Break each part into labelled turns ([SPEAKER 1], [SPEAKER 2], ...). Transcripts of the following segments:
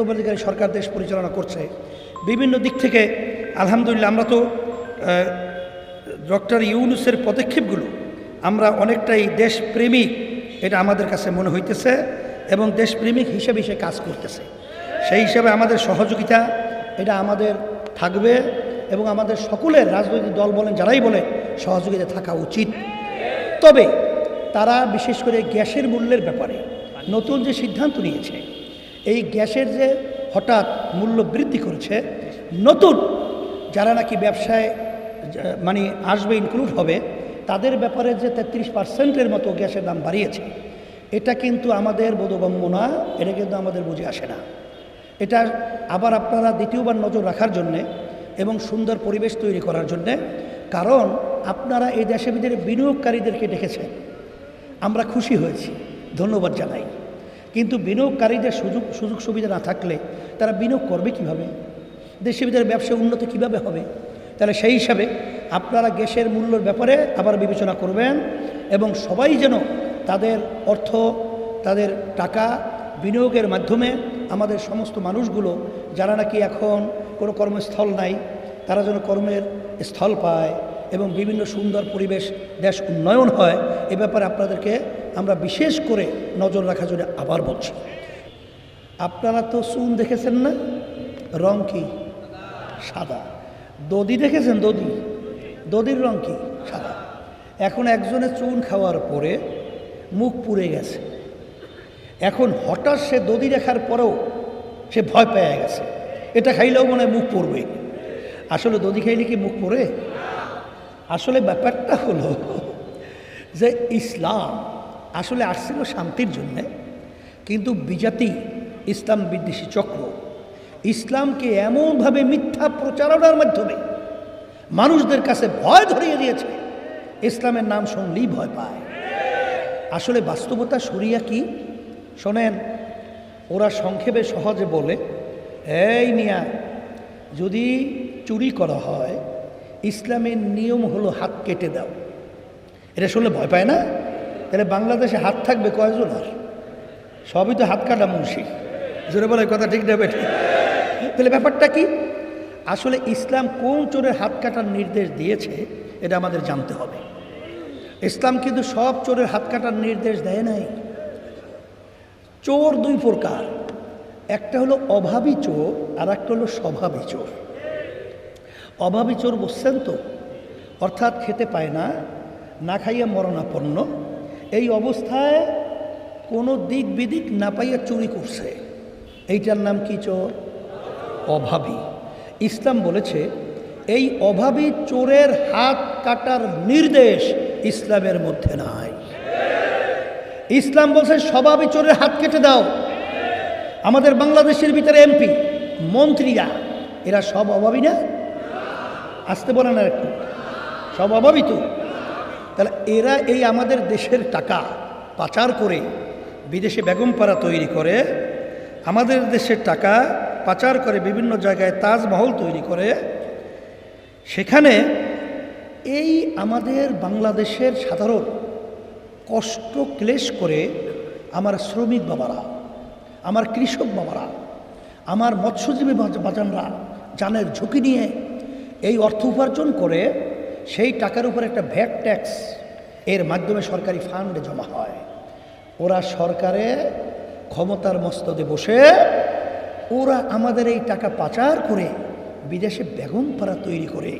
[SPEAKER 1] তত্ত্বাবধায়কারী সরকার দেশ পরিচালনা করছে। বিভিন্ন দিক থেকে আলহামদুলিল্লাহ আমরা তো ডক্টর ইউনুসের পদক্ষেপগুলো আমরা অনেকটাই দেশপ্রেমিক এটা আমাদের কাছে মনে হইতেছে এবং দেশপ্রেমিক হিসেবে সে কাজ করতেছে। সেই হিসাবে আমাদের সহযোগিতা, এটা আমাদের থাকবে এবং আমাদের সকলের রাজনৈতিক দল বলেন, যারাই বলে সহযোগিতা থাকা উচিত। তবে তারা বিশেষ করে গ্যাসের মূল্যের ব্যাপারে নতুন যে সিদ্ধান্ত নিয়েছে এই গ্যাসের যে হঠাৎ মূল্য বৃদ্ধি করেছে, নতুন যারা নাকি ব্যবসায় মানে আসবে ইনক্লুড হবে, তাদের ব্যাপারে যে তেত্রিশ পার্সেন্টের মতো গ্যাসের দাম বাড়িয়েছে, এটা কিন্তু আমাদের বোধগম্য না, এটা কিন্তু আমাদের বুঝে আসে না। এটা আবার আপনারা দ্বিতীয়বার নজর রাখার জন্যে এবং সুন্দর পরিবেশ তৈরি করার জন্যে, কারণ আপনারা এই দেশের ভিতরে বিনিয়োগকারীদেরকে ডেকেছেন আমরা খুশি হয়েছি। ধন্যবাদ জানাই। কিন্তু বিনিয়োগকারীদের সুযোগ সুযোগ সুবিধা না থাকলে তারা বিনিয়োগ করবে কীভাবে? দেশের ভিতরে ব্যবসা উন্নত কীভাবে হবে? তাহলে সেই হিসাবে আপনারা গ্যাসের মূল্যর ব্যাপারে আবার বিবেচনা করবেন এবং সবাই যেন তাদের অর্থ, তাদের টাকা বিনিয়োগের মাধ্যমে আমাদের সমস্ত মানুষগুলো, যারা নাকি এখন কোনো কর্মস্থল নাই, তারা যেন কর্মের স্থল পায় এবং বিভিন্ন সুন্দর পরিবেশ, দেশ উন্নয়ন হয়, এ ব্যাপারে আপনাদেরকে আমরা বিশেষ করে নজর রাখার জন্য আবার বলছি, আপনারা তো চুন দেখেছেন না? রং কি? সাদা। দদি দেখেছেন দদি দদির রং কি? সাদা। এখন একজনে চুন খাওয়ার পরে মুখ পুড়ে গেছে। এখন হঠাৎ সে দদি দেখার পরেও সে ভয় পেয়ে গেছে। এটা খাইলেও মনে মুখ পড়বে। আসলে দদি খাইলে কি মুখ পড়ে? আসলে ব্যাপারটা হলো যে ইসলাম আসলে আসছিল শান্তির জন্যে, কিন্তু বিজাতি, ইসলাম বিদ্বেষী চক্র, ইসলামকে এমনভাবে মিথ্যা প্রচারণার মাধ্যমে মানুষদের কাছে ভয় ধরিয়ে দিয়েছে, ইসলামের নাম শুনলেই ভয় পায়। আসলে বাস্তবতা সরিয়া কি? শোনেন, ওরা সংক্ষেপে সহজে বলে, এই মিয়া, যদি চুরি করা হয়, ইসলামের নিয়ম হলো হাত কেটে দাও। এটা শুনলে ভয় পায় না? তাহলে বাংলাদেশে হাত থাকবে কয়জন? আর সবই তো হাত কাটা মুন্সি। জোরে বলে কথা ঠিক না বেঠিক তাহলে ব্যাপারটা কি? আসলে ইসলাম কোন চোরের হাত কাটার নির্দেশ দিয়েছে, এটা আমাদের জানতে হবে। ইসলাম কিন্তু সব চোরের হাত কাটার নির্দেশ দেয় নাই। চোর দুই প্রকার। একটা হলো অভাবী চোর আর একটা হলো স্বভাবী চোর। অভাবী চোর বুঝছেন তো, অর্থাৎ খেতে পায় না না খাইয়া মরণাপন্ন এই অবস্থায় কোনো দিক বিদিক না পাইয়া চুরি করছে। এইটার নাম কি চোর? অভাবী। ইসলাম বলেছে, এই অভাবী চোরের হাত কাটার নির্দেশ ইসলামের মধ্যে নাই। ইসলাম বলছে, স্বভাবী চোরের হাত কেটে দাও। আমাদের বাংলাদেশের ভিতরে এমপি, মন্ত্রীরা, এরা সব অভাবী না? আসতে বলেন আর একটু সব অভাবী তো? তাহলে এরা এই আমাদের দেশের টাকা পাচার করে বিদেশে বেগমপাড়া তৈরি করে, আমাদের দেশের টাকা পাচার করে বিভিন্ন জায়গায় তাজমহল তৈরি করে, সেখানে এই আমাদের বাংলাদেশের সাধারণ কষ্ট ক্লেশ করে আমার শ্রমিক বাবারা, আমার কৃষক বাবারা, আমার মৎস্যজীবী বাজানরা জানের ঝুঁকি নিয়ে এই অর্থ উপার্জন করে সেই টাকার উপর একটা ভ্যাট ট্যাক্স এর মাধ্যমে সরকারি ফান্ডে জমা হয়। ওরা সরকারে ক্ষমতার মস্তদে বসে ওরা আমাদের এই টাকা পাচার করে বিদেশে বেগম পাড়া তৈরি করে।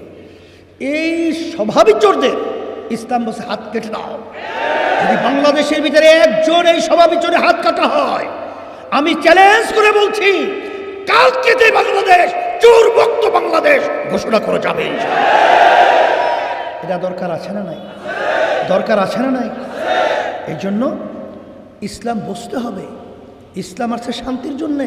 [SPEAKER 1] এই স্বভাবিক চোরদের ইসলাম বসে হাত কেটে দাও। যদি বাংলাদেশের ভিতরে একজন এই স্বভাবিক চোরে হাত কাটা হয়, আমি চ্যালেঞ্জ করে বলছি কালকে যে বাংলাদেশ, চোর মুক্ত বাংলাদেশ ঘোষণা করা যাবে। এটা দরকার আছে না নাই? দরকার আছে না নাই? এই জন্য ইসলাম বসতে হবে। ইসলাম আছে শান্তির জন্যে।